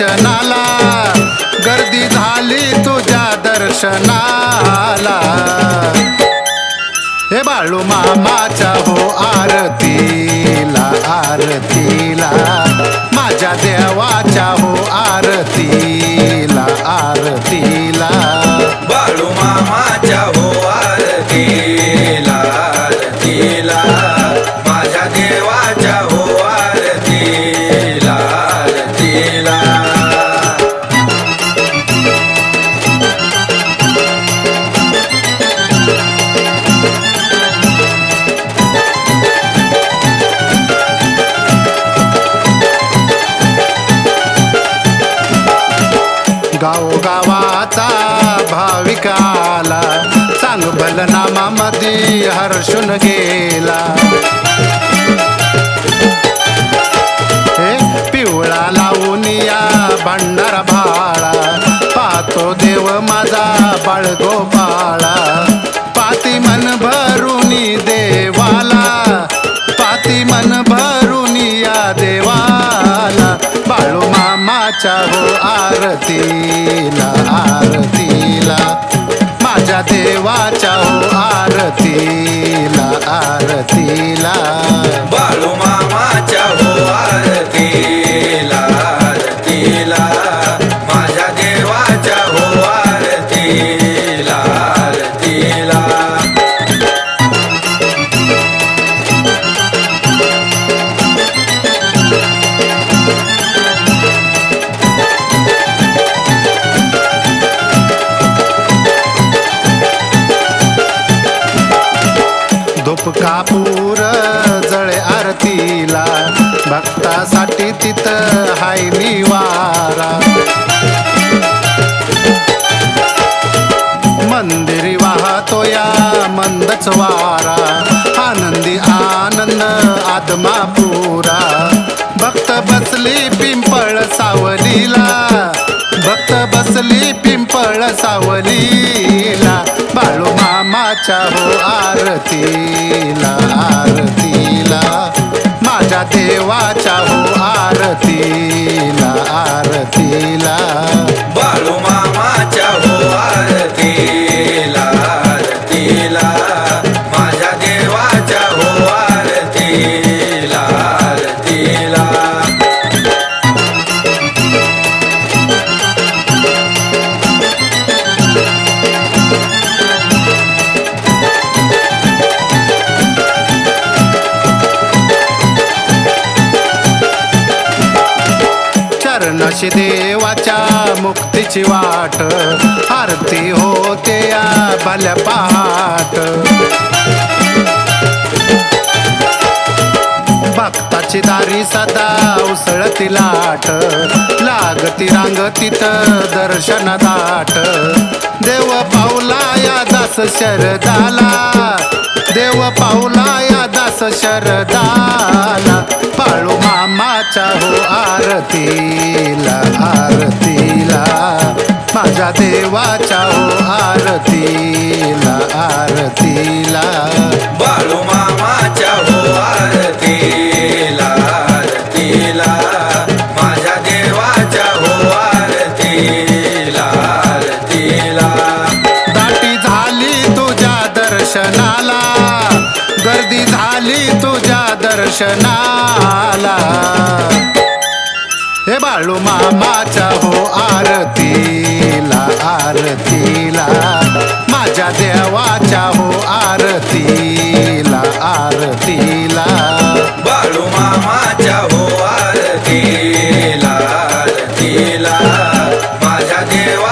दर्शनाला. गर्दी झाली तुझ्या दर्शनाला. हे बाळू मामाच्या हो आरतीला आरतीला. माझ्या देवाच्या हो आरतीला आरतीला. सांग भलनामामध्ये हर्षून गेला. हे पिवळा लावून या भंडारा भाळा. पाहतो देव माझा बाळगोपाळा. पाती मन भरून देवाला. पाती मन भरून या देवाला. बाळू मामाच्या हो आरतीला आरतीला. माझ्या देवाच्या हो आरतीला आरतीला. बाळू धूप कापूर जळे आरतीला. भक्तासाठी तिथं हाय निवारा मंदिरी वाहतो या मंदच वारा. आनंदी आनंद आत्मा पुरा. भक्त बसली पिंपळ सावलीला. भक्त बसली पिंपळ सावली माझ्या हो आरतीला आरतीला. माझ्या देवाच्या हो अशी देवाच्या मुक्तीची वाट. आरती होते या भल्या पहाट भक्ताची दारी सदा उसळती लाट. लागती रांग तिथं दर्शन दाट देव पावला या दास शरदाला. देव पावला या दास शरदाला. पाळू मामाच्या हो आरती. माझ्या देवाच्या हो आरतीला आरतीला. बाळू मामाच्या हो आरतीला आरतीला. माझ्या देवाच्या हो आरतीला आरतीला. दाटी झाली तुझ्या दर्शनाला गर्दी झाली तुझ्या दर्शनाला. हे बाळू मामाच्या हो आरतीला आरतीला. माझ्या देवाच्या हो आरतीला आरतीला. बाळू मामाच्या हो आरतीला आरतीला. माझ्या देवा